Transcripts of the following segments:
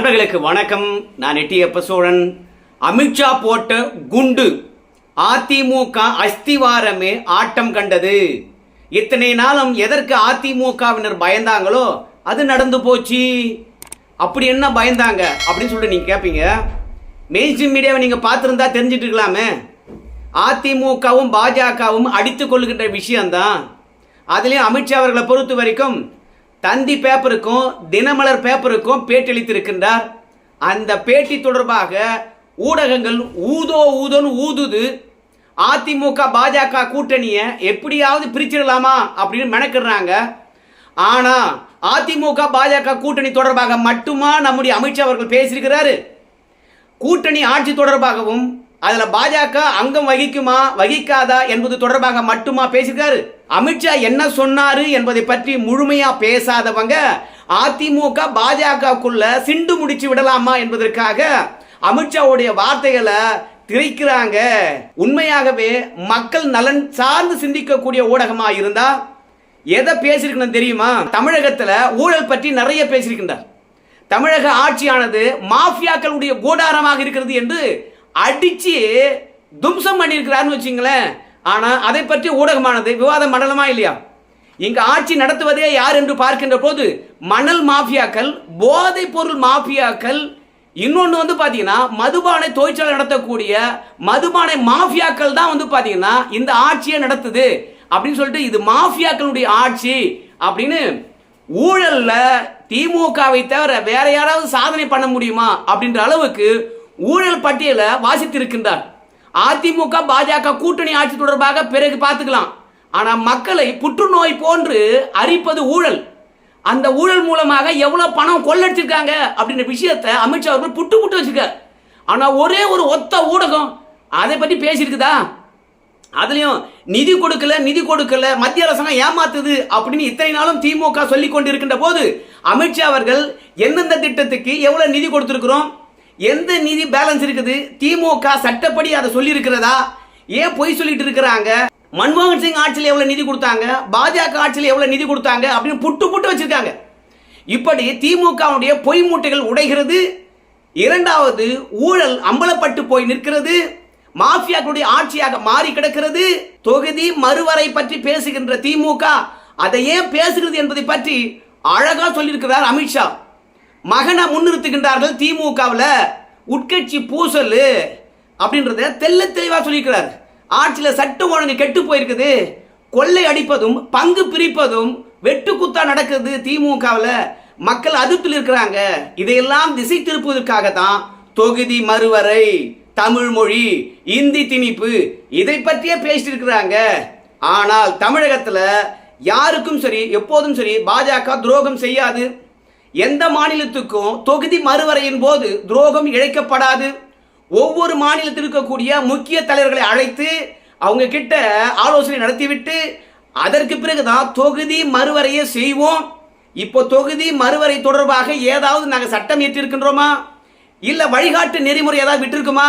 நண்பர்களுக்கு வணக்கம். நான் எட்டியப்ப சோழன் அமித்ஷா போட்ட குண்டு அதிமுக அஸ்திவாரமே ஆட்டம் கண்டது. இத்தனை நாளும் எதற்கு அதிமுகவினர் பயந்தாங்களோ அது நடந்து போச்சு. அப்படி என்ன பயந்தாங்க? அப்படின்னு சொல்லிட்டு நீங்க கேட்பீங்க மெயின்ஸ்ட்ரீம் மீடியாவை நீங்க பார்த்துருந்தா தெரிஞ்சிட்டு இருக்கலாமே. அதிமுகவும் பாஜகவும் அடித்து கொள்ளுகின்ற விஷயம்தான். அதுலேயும் அமித்ஷா அவர்களை பொறுத்த வரைக்கும் தந்தி பேப்பருக்கும் தினமலர் பேப்பருக்கும் பேட்டியளித்திருக்கின்றார் அந்த பேட்டி தொடர்பாக ஊடகங்கள் ஊதோ ஊதோன்னு ஊதுது. அதிமுக பாஜக கூட்டணியை எப்படியாவது பிரிச்சிடலாமா அப்படின்னு மெனக்கிடுறாங்க. ஆனா அதிமுக பாஜக கூட்டணி தொடர்பாக மட்டுமா நம்முடைய அமித்ஷா அவர்கள் பேசியிருக்கிறாரு? கூட்டணி ஆட்சி தொடர்பாகவும் அதில் பாஜக அங்கம் வகிக்குமா வகிக்காதா என்பது தொடர்பாக மட்டுமா பேசியிருக்காரு? அமித்ஷா என்ன சொன்னார் என்பதை பற்றி முழுமையாக பேசாதவங்க அதிமுக பாஜகக்குள்ள சிண்டு முடிச்சு விடலாமா என்பதற்காக அமித்ஷாவுடைய வார்த்தைகளை திரைக்கிறாங்க. உண்மையாகவே மக்கள் நலன் சார்ந்து சிந்திக்கக்கூடிய ஊடகமாக இருந்தா எதை பேசியிருக்கணும் தெரியுமா? தமிழகத்தில் ஊழல் பற்றி நிறைய பேசியிருக்கின்றார். தமிழக ஆட்சியானது மாஃபியாக்களுடைய கூடாரமாக இருக்கிறது என்று அடிச்சு தும்சம் பண்ணியிருக்கிறார்னு வச்சுங்களேன். ஆனால் அதை பற்றி ஊடகமானது விவாத மண்டலமா இல்லையா? இங்கு ஆட்சி நடத்துவதே யார் என்று பார்க்கின்ற போது மணல் மாஃபியாக்கள் போதைப் பொருள் மாஃபியாக்கள் இன்னொன்று வந்து பார்த்தீங்கன்னா மதுபானை தொழிற்சாலை நடத்தக்கூடிய மதுபானை மாஃபியாக்கள் தான் வந்து பார்த்தீங்கன்னா இந்த ஆட்சியை நடத்துது. அப்படின்னு சொல்லிட்டு இது மாஃபியாக்களுடைய ஆட்சி அப்படின்னு ஊழல்ல திமுகவை தவிர வேற யாராவது சாதனை பண்ண முடியுமா அப்படின்ற அளவுக்கு ஊழல் பட்டியலை வாசித்திருக்கின்றார். அதிமுக பாஜக கூட்டணி ஆட்சி தொடர்பாக பிறகு பார்த்துக்கலாம். ஆனா மக்களை புற்றுநோய் போன்று அரிப்பது ஊழல். அந்த ஊழல் மூலமாக எவ்வளவு பணம் கொள்ளடிச்சிருக்காங்க அப்படின்ற விஷயத்தை அமித்ஷா அவர்கள் புட்டு புட்டு வச்சிருக்கார். ஆனா ஒரே ஒரு ஒத்த ஊடகம் அதை பற்றி பேசியிருக்குதா? அதுலயும் நிதி கொடுக்கல நிதி கொடுக்கல மத்திய அரசாங்கம் ஏமாத்துது அப்படின்னு இத்தனை நாளும் திமுக சொல்லி கொண்டிருக்கின்ற போது அமித்ஷா அவர்கள் எந்தெந்த திட்டத்துக்கு எவ்வளவு நிதி கொடுத்திருக்கிறோம்? எந்த நிதி பேலன்ஸ் இருக்குது? திமுக சட்டப்படி அதை சொல்லியிருக்கிறதா? ஏன் பொய் சொல்லிட்டு இருக்கிறாங்க? மன்மோகன் சிங் ஆட்சியில் எவ்வளோ நிதி கொடுத்தாங்க? பாஜக ஆட்சியில் எவ்வளோ நிதி கொடுத்தாங்க? அப்படின்னு புட்டு புட்டு வச்சிருக்காங்க. இப்படி திமுகவுடைய பொய் மூட்டைகள் உடைகிறது. இரண்டாவது ஊழல் அம்பலப்பட்டு போய் நிற்கிறது. மாஃபியாக்களுடைய ஆட்சியாக மாறி கிடக்கிறது. தொகுதி மறுவரை பற்றி பேசுகின்ற திமுக அதை ஏன் பேசுகிறது என்பதை பற்றி அழகா சொல்லியிருக்கிறார் அமித்ஷா. மகனை முன்னிறுத்துகின்றார்கள் திமுகவில். உட்கட்சி பூசல் அப்படின்றத தெல்ல தெளிவாக சொல்லியிருக்கிறார். ஆட்சியில் சட்டம் ஒழுங்கு கெட்டு போயிருக்குது. கொள்ளை அடிப்பதும் பங்கு பிரிப்பதும் வெட்டுக்குத்தா நடக்குது திமுகவில். மக்கள் அதிருப்தியில் இருக்கிறாங்க. இதையெல்லாம் திசை திருப்புவதற்காக தான் தொகுதி மறுவரை தமிழ் மொழி இந்தி திணிப்பு இதை பற்றியே பேசிட்டு இருக்கிறாங்க. ஆனால் தமிழகத்தில் யாருக்கும் சரி எப்போதும் சரி பாஜக துரோகம் செய்யாது. எந்த மாநிலத்துக்கும் தொகுதி மறுவரையின் போது துரோகம் இழைக்கப்படாது. ஒவ்வொரு மாநிலத்தில் இருக்கக்கூடிய முக்கிய தலைவர்களை அழைத்து அவங்க கிட்ட ஆலோசனை நடத்திவிட்டு அதற்கு பிறகுதான் தொகுதி மறுவரையை செய்வோம். இப்போ தொகுதி மறுவரை தொடர்பாக ஏதாவது நாங்கள் சட்டம் ஏற்றிருக்கின்றோமா இல்ல வழிகாட்டு நெறிமுறை ஏதாவது விட்டுருக்குமா?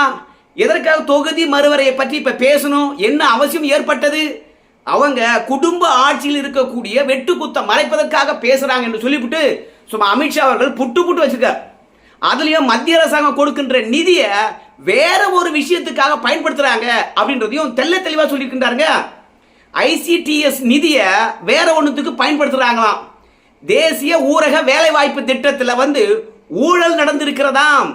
எதற்காக தொகுதி மறுவரையை பற்றி இப்ப பேசணும்? என்ன அவசியம் ஏற்பட்டது? அவங்க குடும்ப ஆட்சியில் இருக்கக்கூடிய வெட்டு குத்த மறைப்பதற்காக பேசுறாங்க என்று சொல்லிவிட்டு சும்மா அமித்ஷா அவர்கள் புட்டு புட்டு வச்சிருக்கார். அதுலேயும் மத்திய அரசாங்கம் கொடுக்கின்ற நிதியை வேற ஒரு விஷயத்துக்காக பயன்படுத்துறாங்க அப்படின்றதையும் தெல்ல தெளிவாக சொல்லியிருக்கின்றாருங்க. ஐசிடிஎஸ் நிதியை வேற ஒன்றுத்துக்கு பயன்படுத்துறாங்களாம். தேசிய ஊரக வேலைவாய்ப்பு திட்டத்தில் வந்து ஊழல் நடந்திருக்கிறதாம்.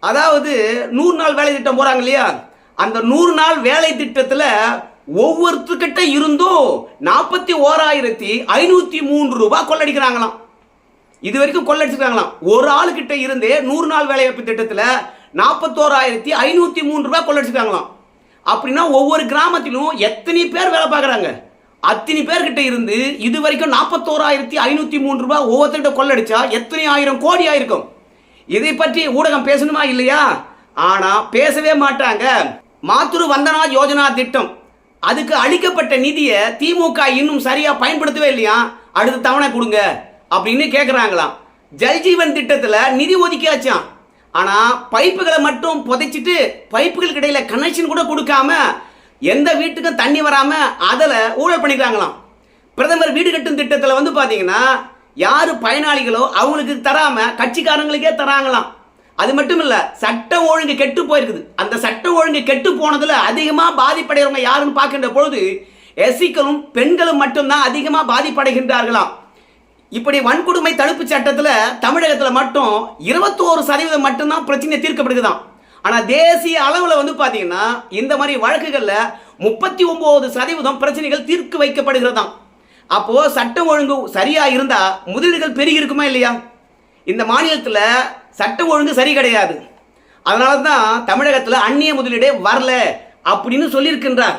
அதாவது நூறு நாள் வேலை திட்டம் போகிறாங்க இல்லையா? அந்த நூறு நாள் வேலை திட்டத்தில் ஒவ்வொருத்தர்கிட்ட இருந்தும் நாற்பத்தி ஓராயிரத்தி ஐநூற்றி மூன்று ரூபாய் கொள்ளடிக்கிறாங்களாம். இது வரைக்கும் கொள்ளடிச்சிருக்காங்களாம் ஒரு ஆளுக்கிட்ட இருந்தே நூறு நாள் வேலைவாய்ப்பு திட்டத்தில் நாற்பத்தோராயிரத்தி ஐநூற்றி மூணு ரூபாய் கொள்ளடிச்சிருக்காங்களாம் அப்படின்னா ஒவ்வொரு கிராமத்திலும் எத்தனை பேர் வேலை பார்க்குறாங்க? அத்தனை பேர்கிட்ட இருந்து இது வரைக்கும் நாற்பத்தோராயிரத்தி ஐநூற்றி மூணு ரூபாய் ஒவ்வொருத்தர்கிட்ட கொள்ளடிச்சா எத்தனை ஆயிரம் கோடி ஆயிருக்கும்? இதை பற்றி ஊடகம் பேசணுமா இல்லையா? ஆனால் பேசவே மாட்டாங்க. மாத்துரு வந்தனா யோஜனா திட்டம். அதுக்கு அளிக்கப்பட்ட நிதியை திமுக இன்னும் சரியாக பயன்படுத்தவே இல்லையா? அடுத்த தவணை கொடுங்க. அப்படின்னு கேட்குறாங்களாம் ஜல்ஜீவன் திட்டத்தில் நிதி ஒதுக்கியாச்சாம். ஆனால் பைப்புகளை மட்டும் புதைச்சிட்டு பைப்புகளுக்கு இடையில கனெக்ஷன் கூட கொடுக்காம எந்த வீட்டுக்கும் தண்ணி வராமல் அதில் ஊழல் பண்ணிக்கிறாங்களாம். பிரதமர் வீடு கட்டும் திட்டத்தில் வந்து பார்த்தீங்கன்னா யார் பயனாளிகளோ அவங்களுக்கு தராமல் கட்சிக்காரங்களுக்கே தராங்களாம். அது மட்டும் இல்லை சட்டம் ஒழுங்கு கெட்டு போயிருக்குது. அந்த சட்டம் ஒழுங்கு கெட்டு போனதில் அதிகமாக பாதிப்படைகிறவங்க யாருன்னு பார்க்கின்ற பொழுது எஸ்சிக்களும் பெண்களும் மட்டும்தான் அதிகமாக பாதிப்படைகின்றார்களாம். இப்படி வன்கொடுமை தடுப்பு சட்டத்தில் தமிழகத்தில் மட்டும் இருபத்தோரு சதவீதம் மட்டும்தான் பிரச்சனை தீர்க்கப்படுதுதான். ஆனால் தேசிய அளவில் வந்து பார்த்தீங்கன்னா இந்த மாதிரி வழக்குகளில் முப்பத்தி ஒம்பது சதவீதம் பிரச்சனைகள் தீர்க்க வைக்கப்படுகிறதாம். அப்போ சட்டம் ஒழுங்கு சரியா இருந்தா முதலீடுகள் பெருகி இருக்குமா இல்லையா? இந்த மாநிலத்தில் சட்டம் ஒழுங்கு சரி கிடையாது. அதனால தான் தமிழகத்தில் அந்நிய முதலீடே வரல அப்படின்னு சொல்லியிருக்கின்றார்.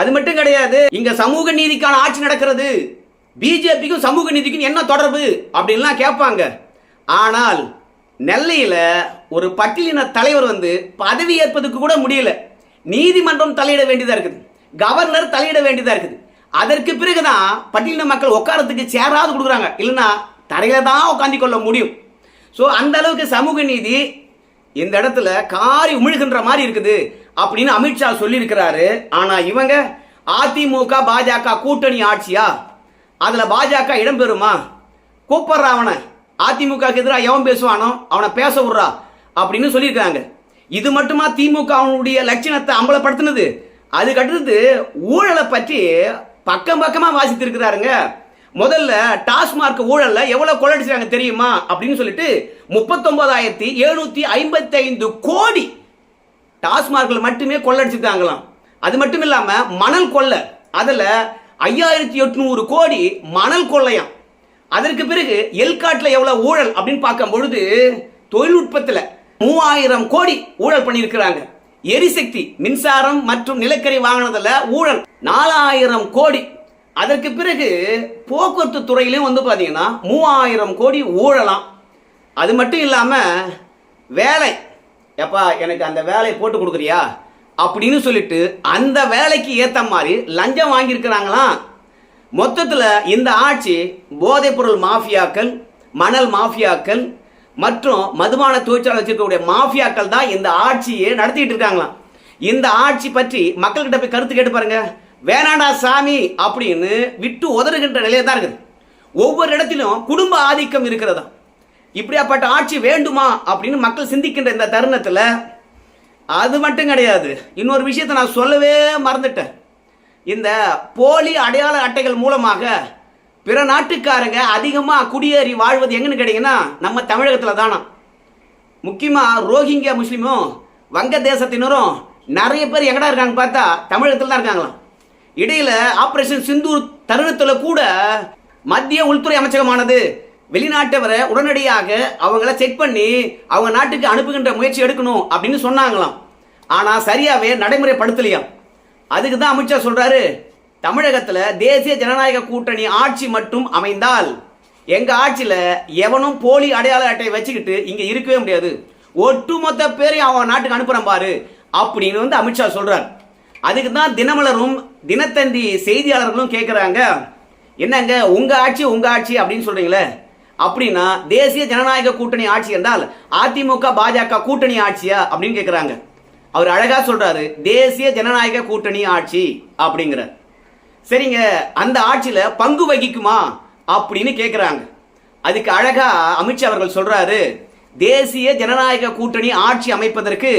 அது மட்டும் கிடையாது இங்க சமூக நீதிக்கான ஆட்சி நடக்கிறது. பிஜேபிக்கும் சமூக நீதிக்கும் என்ன தொடர்பு? அப்படின்லாம் கேட்பாங்க. ஆனால் நெல்லையில் ஒரு பட்டியலின தலைவர் வந்து பதவி ஏற்பதுக்கு கூட முடியல. நீதிமன்றம் தலையிட வேண்டியதாக இருக்குது. கவர்னர் தலையிட வேண்டியதாக இருக்குது. அதற்கு பிறகுதான் பட்டியலின மக்கள் உட்காரத்துக்கு சேராது கொடுக்குறாங்க. இல்லைன்னா தரையில தான் உட்காந்து கொள்ள முடியும். ஸோ அந்த அளவுக்கு சமூக நீதி இந்த இடத்துல காரி உமிழ்கின்ற மாதிரி இருக்குது அப்படின்னு அமித்ஷா சொல்லியிருக்கிறாரு. ஆனால் இவங்க அதிமுக பாஜக கூட்டணி ஆட்சியா? அதில் பாஜக இடம்பெறுமா கூப்பிட்றா அவனை. அதிமுகக்கு எதிராக எவன் பேசுவானோ அவனை பேச விட்றா அப்படின்னு சொல்லியிருக்காங்க இது மட்டுமா திமுக அவனுடைய லட்சணத்தை அம்பலப்படுத்தினது? அதுக்கடுத்தது ஊழலை பற்றி பக்கம் பக்கமாக வாசித்திருக்கிறாருங்க. முதல்ல டாஸ்மார்க் ஊழல்ல எவ்வளவு கொள்ளடிச்சாங்க தெரியுமா? அப்படின்னு சொல்லிட்டு முப்பத்தொன்பதாயிரத்தி எழுநூத்தி ஐம்பத்தி ஐந்து கோடி டாஸ்மார்க்ல மட்டுமே கொள்ளடிச்சிருக்காங்களாம். அது மட்டும் இல்லாம மணல் கொள்ளை. அதில் ஐயாயிரத்தி எட்நூறு கோடி மணல் கொள்ளையாம். அதற்கு பிறகு எல்காட்டில் எவ்வளோ ஊழல் அப்படின்னு பார்க்கும் பொழுது தொழில்நுட்பத்தில் மூவாயிரம் கோடி ஊழல் பண்ணியிருக்கிறாங்க. எரிசக்தி மின்சாரம் மற்றும் நிலக்கரி வாங்கினதில் ஊழல் நாலாயிரம் கோடி. அதற்கு பிறகு போக்குவரத்து துறையிலையும் வந்து பார்த்தீங்கன்னா மூவாயிரம் கோடி ஊழலாம். அது மட்டும் இல்லாமல் வேலை. எப்பா எனக்கு அந்த வேலையை போட்டு கொடுக்குறியா? அப்படின்னு சொல்லிட்டு அந்த வேலைக்கு ஏற்ற மாதிரி லஞ்சம் வாங்கியிருக்கிறாங்களாம் மொத்தத்தில் இந்த ஆட்சி போதைப்பொருள் மாஃபியாக்கள் மணல் மாஃபியாக்கள் மற்றும் மதுபான தொழிற்சாலை வச்சிருக்கக்கூடிய மாஃபியாக்கள் தான் இந்த ஆட்சியை நடத்திட்டு இருக்காங்களாம் இந்த ஆட்சி பற்றி மக்கள்கிட்ட போய் கருத்து கேட்டு பாருங்க. வேணாண்டா சாமி அப்படின்னு விட்டு உதறுகின்ற நிலையை தான் இருக்குது. ஒவ்வொரு இடத்திலும் குடும்ப ஆதிக்கம் இருக்கிறதா? இப்படியாப்பட்ட ஆட்சி வேண்டுமா அப்படின்னு மக்கள் சிந்திக்கின்ற இந்த தருணத்தில் அது மட்டும் கிடையாது. இன்னொரு விஷயத்தை நான் சொல்லவே மறந்துட்டேன். இந்த போலி அடையாள அட்டைகள் மூலமாக பிற நாட்டுக்காரங்க அதிகமாக குடியேறி வாழ்வது எங்கன்னு கேட்டிங்கன்னா நம்ம தமிழகத்தில் தானா? முக்கியமாக ரோஹிங்கியா முஸ்லீமும் வங்க தேசத்தினரும் நிறைய பேர் எங்கடா இருக்காங்க பார்த்தா தமிழகத்தில் தான் இருக்காங்களாம் இடையில் ஆப்ரேஷன் சிந்தூர் தருணத்தில் கூட மத்திய உள்துறை அமைச்சகமானது வெளிநாட்டவரை உடனடியாக அவங்கள செக் பண்ணி அவங்க நாட்டுக்கு அனுப்புகின்ற முயற்சி எடுக்கணும் அப்படின்னு சொன்னாங்களாம். ஆனால் சரியாவே நடைமுறைப்படுத்தலையாம். அதுக்கு தான் அமித்ஷா சொல்கிறாரு தமிழகத்தில் தேசிய ஜனநாயக கூட்டணி ஆட்சி மட்டும் அமைந்தால் எங்கள் ஆட்சியில் எவனும் போலி அடையாள அட்டையை வச்சுக்கிட்டு இங்கே இருக்கவே முடியாது. ஒட்டுமொத்த பேரையும் அவன் நாட்டுக்கு அனுப்புகிறான் பாரு அப்படின்னு வந்து அமித்ஷா சொல்கிறார் அதுக்கு தான் தினமலரும் தினத்தந்தி செய்தியாளர்களும் கேட்குறாங்க என்னங்க உங்கள் ஆட்சி உங்கள் ஆட்சி அப்படின்னு சொல்கிறீங்களே அப்படின்னா தேசிய ஜனநாயக கூட்டணி ஆட்சி என்றால் அதிமுக பாஜக கூட்டணி ஆட்சியா அப்படின்னு கேட்குறாங்க அவர் அழகா சொல்றாரு தேசிய ஜனநாயக கூட்டணி ஆட்சி அப்படிங்கிறார். சரிங்க அந்த ஆட்சியில பங்கு வகிக்குமா அப்படின்னு கேட்குறாங்க அதுக்கு அழகா அமித்ஷா அவர்கள் சொல்றாரு தேசிய ஜனநாயக கூட்டணி ஆட்சி அமைப்பதற்கு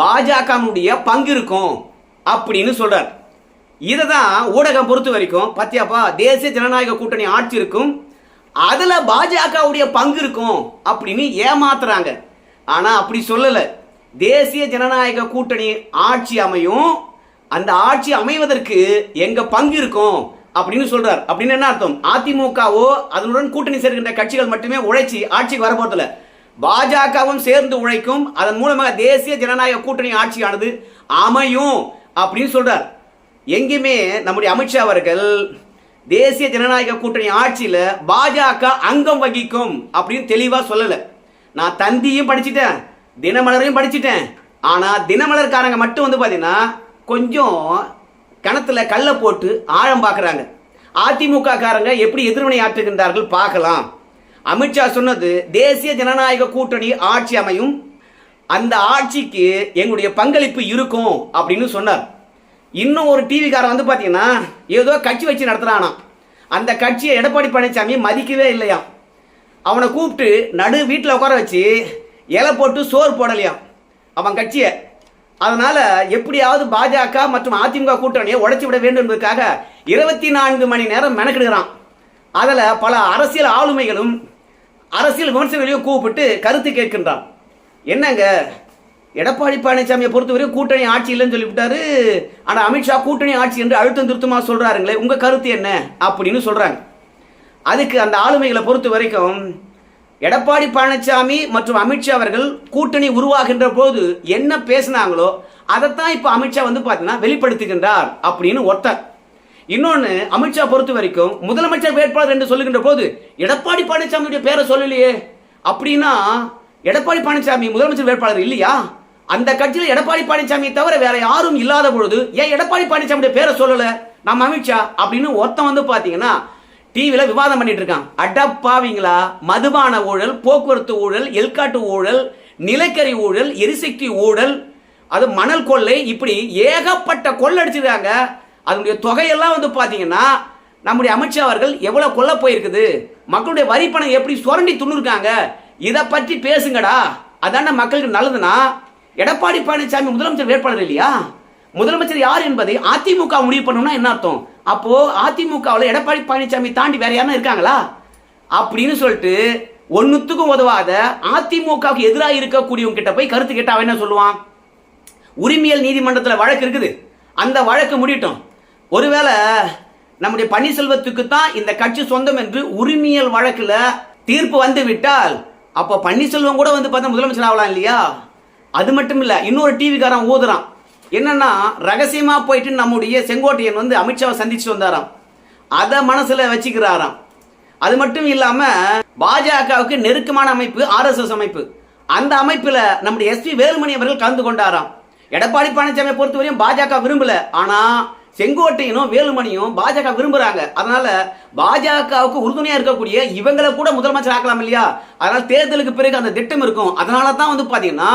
பாஜகனுடைய பங்கு இருக்கும் அப்படின்னு சொல்றார். இதை தான் ஊடகம் பொறுத்த வரைக்கும் பத்தியாப்பா தேசிய ஜனநாயக கூட்டணி ஆட்சி இருக்கும் அதுல பாஜகவுடைய பங்கு இருக்கும் அப்படின்னு ஏமாத்துறாங்க. ஆனா அப்படி சொல்லலை. தேசிய ஜனநாயக கூட்டணி ஆட்சி அமையும். அந்த ஆட்சி அமைவதற்கு எங்க பங்கு இருக்கும் அப்படின்னு சொல்றார். அப்படின்னு என்ன அர்த்தம்? அதிமுகவோ அதனுடன் கூட்டணி சேர்க்கின்ற கட்சிகள் மட்டுமே உழைச்சி ஆட்சிக்கு வரப்போறதுல பாஜகவும் சேர்ந்து உழைக்கும் அதன் மூலமாக தேசிய ஜனநாயக கூட்டணி ஆட்சியானது அமையும் அப்படின்னு சொல்றார். எங்கேயுமே நம்முடைய அமித்ஷா அவர்கள் தேசிய ஜனநாயக கூட்டணி ஆட்சியில் பாஜக அங்கம் வகிக்கும் அப்படின்னு தெளிவாக சொல்லலை. நான் தந்தியும் படிச்சுட்டேன். தினமலரையும் படிச்சிட்டேன். ஆனால் தினமலர்காரங்க மட்டும் வந்து பார்த்தீங்கன்னா கொஞ்சம் கணத்துல கல்லை போட்டு ஆழம் பார்க்குறாங்க அதிமுக காரங்க எப்படி எதிர்வினை ஆற்றுகின்றார்கள் பார்க்கலாம். அமித்ஷா சொன்னது தேசிய ஜனநாயக கூட்டணி ஆட்சி அமையும். அந்த ஆட்சிக்கு எங்களுடைய பங்களிப்பு இருக்கும் அப்படின்னு சொன்னார். இன்னும் ஒரு டிவிக்காரன் வந்து பார்த்தீங்கன்னா ஏதோ கட்சி வச்சு நடத்துகிறானா அந்த கட்சியை எடப்பாடி பழனிசாமி மதிக்கவே இல்லையா அவனை கூப்பிட்டு நடு வீட்டில் உட்கார வச்சு இலை போட்டு சோறு போடலையாம் அவன் கட்சியை. அதனால் எப்படியாவது பாஜக மற்றும் அதிமுக கூட்டணியை உடச்சி விட வேண்டும் என்பதற்காக இருபத்தி நான்கு மணி நேரம் மெனக்கிடுகிறான். அதில் பல அரசியல் ஆளுமைகளும் அரசியல் விமர்சகர்களையும் கூப்பிட்டு கருத்து கேட்கின்றான். என்னங்க எடப்பாடி பழனிசாமியை பொறுத்தவரையும் கூட்டணி ஆட்சி இல்லைன்னு சொல்லிவிட்டாரு. ஆனால் அமித்ஷா கூட்டணி ஆட்சி என்று அழுத்தம் திருத்தமாக சொல்கிறாருங்களே உங்கள் கருத்து என்ன? அப்படின்னு சொல்கிறாங்க அதுக்கு அந்த ஆளுமைகளை பொறுத்த வரைக்கும் எடப்பாடி பழனிசாமி மற்றும் அமித்ஷா அவர்கள் கூட்டணி உருவாகின்ற போது என்ன பேசினாங்களோ அதைத்தான் இப்போ அமித்ஷா வந்து பார்த்தீங்கன்னா வெளிப்படுத்துகின்றார் அப்படின்னு ஒருத்தர். இன்னொன்று அமித்ஷா பொறுத்த வரைக்கும் முதலமைச்சர் வேட்பாளர் என்று சொல்லுகின்ற போது எடப்பாடி பழனிசாமியுடைய பேரை சொல்லலையே. அப்படின்னா எடப்பாடி பழனிசாமி முதலமைச்சர் வேட்பாளர் இல்லையா? அந்த கட்சியில் எடப்பாடி பழனிசாமி தவிர வேற யாரும் இல்லாத பொழுது ஏன் எடப்பாடி பழனிசாமியுடைய பேரை சொல்லலை? நம்ம அமித்ஷா அப்படின்னு ஒருத்தன் வந்து பார்த்தீங்கன்னா டிவியில் விவாதம் பண்ணிட்டு இருக்கான் அடப்பாவீங்களா மதுபான ஊழல் போக்குவரத்து ஊழல் எல்காட்டு ஊழல் நிலக்கரி ஊழல் எரிசக்தி ஊழல் அது மணல் கொள்ளை இப்படி ஏகப்பட்ட கொள்ளை அடிச்சிருக்காங்க. அதனுடைய தொகையெல்லாம் வந்து பார்த்தீங்கன்னா நம்முடைய அமித்ஷா அவர்கள் எவ்வளோ கொல்ல போயிருக்குது? மக்களுடைய வரி பணம் எப்படி சுரண்டி துண்ணுருக்காங்க? இதை பற்றி பேசுங்கடா. அதான மக்களுக்கு நல்லதுன்னா எடப்பாடி பழனிசாமி முதலமைச்சர் வேட்பாளர் இல்லையா? முதலமைச்சர் யார் என்பதை அதிமுக முடிவு பண்ணணும்னா என்ன அர்த்தம்? அப்போ அதிமுகவில் எடப்பாடி பழனிசாமி தாண்டி வேற யாரும் இருக்காங்களா? அப்படின்னு சொல்லிட்டு ஒன்னுத்துக்கும் உதவாத அதிமுகவுக்கு எதிராக இருக்கக்கூடியவங்க கிட்ட போய் கருத்து கேட்டா என்ன சொல்லுவான்? உரிமையல் நீதிமன்றத்தில் வழக்கு இருக்குது. அந்த வழக்கு முடியட்டும். ஒருவேளை நம்முடைய பன்னீர்செல்வத்துக்கு தான் இந்த கட்சி சொந்தம் என்று உரிமையல் வழக்கில் தீர்ப்பு வந்து விட்டால் அப்போ பன்னீர்செல்வம் கூட வந்து பார்த்தா முதலமைச்சர் ஆகலாம் இல்லையா? அது மட்டும் இல்லை இன்னொரு டிவிக்காரன் ஊதுறான். என்னன்னா ரகசியமா போயிட்டு நம்முடைய செங்கோட்டையன் வந்து அமித்ஷாவை சந்திச்சு வந்தாராம். அதை மனசுல வச்சுக்கிறாராம். அது மட்டும் இல்லாம பாஜகவுக்கு நெருக்கமான அமைப்பு ஆர்எஸ்எஸ் அமைப்பு. அந்த அமைப்புல நம்முடைய எஸ்பி வேலுமணி அவர்கள் கலந்து கொண்டாராம். எடப்பாடி பழனிசாமியை பொறுத்தவரையும் பாஜக விரும்பல. ஆனா செங்கோட்டையனும் வேலுமணியும் பாஜக விரும்புறாங்க. அதனால பாஜகவுக்கு உறுதுணையா இருக்கக்கூடிய இவங்களை கூட முதலமைச்சர் ஆக்கலாம் இல்லையா? அதனால தேர்தலுக்கு பிறகு அந்த திட்டம் இருக்கும். அதனால தான் வந்து பாத்தீங்கன்னா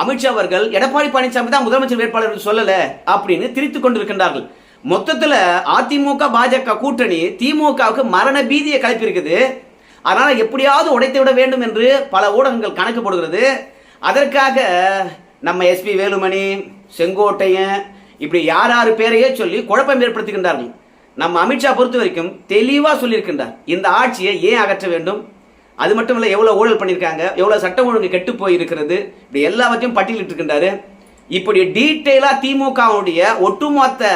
அமித்ஷா அவர்கள் எடப்பாடி பழனிசாமி தான் முதலமைச்சர் வேட்பாளர் சொல்லல அப்படின்னு திரித்து கொண்டிருக்கின்றார்கள். மொத்தத்தில் அதிமுக பாஜக கூட்டணி திமுகவுக்கு மரண பீதியை கலப்பியிருக்குது. அதனால் எப்படியாவது உடைத்து விட வேண்டும் என்று பல ஊடகங்கள் கணக்கு போடுகிறது அதற்காக நம்ம எஸ்பி வேலுமணி செங்கோட்டையன் இப்படி யார் யார் பேரையே சொல்லி குழப்பம் ஏற்படுத்துகின்றார்கள். நம்ம அமித்ஷா பொறுத்த வரைக்கும் தெளிவாக சொல்லியிருக்கின்றார். இந்த ஆட்சியை ஏன் அகற்ற வேண்டும்? அது மட்டும் இல்லை எவ்வளோ ஊழல் பண்ணியிருக்காங்க எவ்வளோ சட்டம் ஒழுங்கு கெட்டு போயிருக்கிறது இப்படி எல்லாவற்றையும் பட்டியலிட்டு இருக்கின்றாரு. இப்படி டீட்டெயிலாக திமுகவுடைய ஒட்டுமொத்த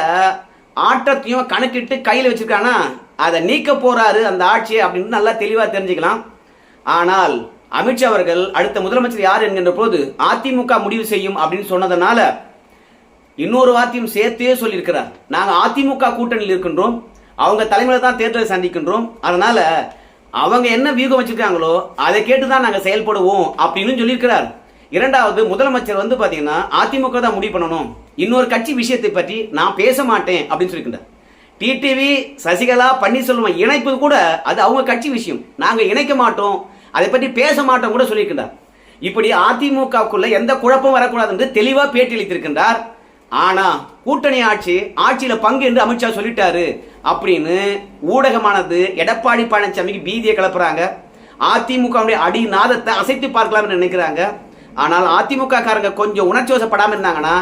ஆட்டத்தையும் கணக்கிட்டு கையில் வச்சுருக்காங்கன்னா அதை நீக்க போகிறாரு அந்த ஆட்சியை அப்படின்னு நல்லா தெளிவாக தெரிஞ்சுக்கலாம். ஆனால் அமித்ஷா அவர்கள் அடுத்த முதலமைச்சர் யார் என்கின்ற போது அதிமுக முடிவு செய்யும் அப்படின்னு சொன்னதனால இன்னொரு வார்த்தையும் சேர்த்தே சொல்லியிருக்கிறார். நாங்கள் அதிமுக கூட்டணியில் இருக்கின்றோம். அவங்க தலைமையில் தான் தேர்தலை சந்திக்கின்றோம். அதனால அவங்க என்ன வியூகம் வச்சிருக்காங்களோ அதை கேட்டு தான் நாங்கள் செயல்படுவோம் அப்படின்னு சொல்லியிருக்கிறார். இரண்டாவது முதலமைச்சர் வந்து பார்த்தீங்கன்னா அதிமுக தான் முடிவு பண்ணணும். இன்னொரு கட்சி விஷயத்தை பற்றி நான் பேச மாட்டேன் அப்படின்னு சொல்லியிருக்கின்றார் டிடிவி சசிகலா பன்னீர்செல்வம் இணைப்பு கூட அது அவங்க கட்சி விஷயம். நாங்கள் இணைக்க மாட்டோம். அதை பற்றி பேச மாட்டோம் கூட சொல்லியிருக்கின்றார் இப்படி அதிமுகக்குள்ள எந்த குழப்பம் வரக்கூடாது என்று தெளிவாக பேட்டி அளித்திருக்கின்றார். ஆனா கூட்டணி ஆட்சி ஆட்சியில் பங்கு என்று அமித்ஷா சொல்லிட்டாரு. அப்படின்னு ஊடகமானது எடப்பாடி பழனிசாமிக்கு பீதியை கிளப்புறாங்க. அதிமுகவுடைய அடி நாதத்தை அசைத்து பார்க்கலாம்னு நினைக்கிறாங்க. ஆனால் அதிமுக காரங்க கொஞ்சம் உணர்ச்சி வசப்படாமல் இருந்தாங்கன்னா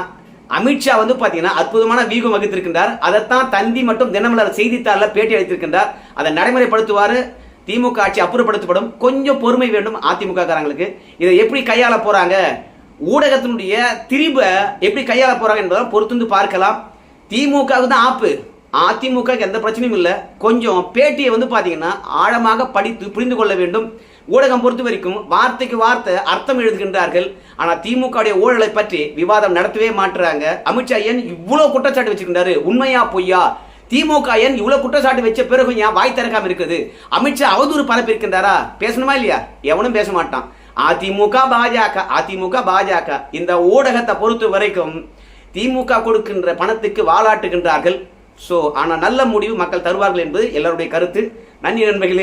அமித்ஷா வந்து பார்த்தீங்கன்னா அற்புதமான வீகம் வகுத்திருக்கின்றார். அதைத்தான் தந்தி மற்றும் தினமலர் செய்தித்தாளில் பேட்டி அளித்திருக்கின்றார். அதை நடைமுறைப்படுத்துவார். திமுக ஆட்சி அப்புறப்படுத்தப்படும். கொஞ்சம் பொறுமை வேண்டும் அதிமுக காரங்களுக்கு இதை எப்படி கையாள போறாங்க? ஊடகத்தினுடைய திரிபை எப்படி கையாள போகிறாங்க என்பதை பொறுத்து பார்க்கலாம். திமுகவுக்கு தான் ஆப்பு. அதிமுகவுக்கு எந்த பிரச்சனையும் இல்லை. கொஞ்சம் பேட்டியை வந்து பார்த்தீங்கன்னா ஆழமாக படித்து புரிந்து கொள்ள வேண்டும். ஊடகம் பொறுத்த வரைக்கும் வார்த்தைக்கு வார்த்தை அர்த்தம் எழுதுகின்றார்கள். ஆனால் திமுகவுடைய ஊழலை பற்றி விவாதம் நடத்தவே மாட்டுறாங்க. அமித்ஷா ஏன் இவ்வளோ குற்றச்சாட்டு வச்சிருக்கின்றாரு? உண்மையா பொய்யா? திமுக ஏன் இவ்வளோ குற்றச்சாட்டு வச்ச பிறகு ஏன் வாய் திறக்காம இருக்குது? அமித்ஷா அவதூறு பரப்பி இருக்கின்றாரா பேசணுமா இல்லையா? எவனும் பேச மாட்டான். அதிமுக பாஜக அதிமுக பாஜக இந்த ஊடகத்தை பொறுத்த வரைக்கும் திமுக கொடுக்கின்ற பணத்துக்கு வாலாட்டுகின்றார்கள். ஸோ ஆனால் நல்ல முடிவு மக்கள் தருவார்கள் என்பது எல்லாருடைய கருத்து. நன்றி நண்பர்களே.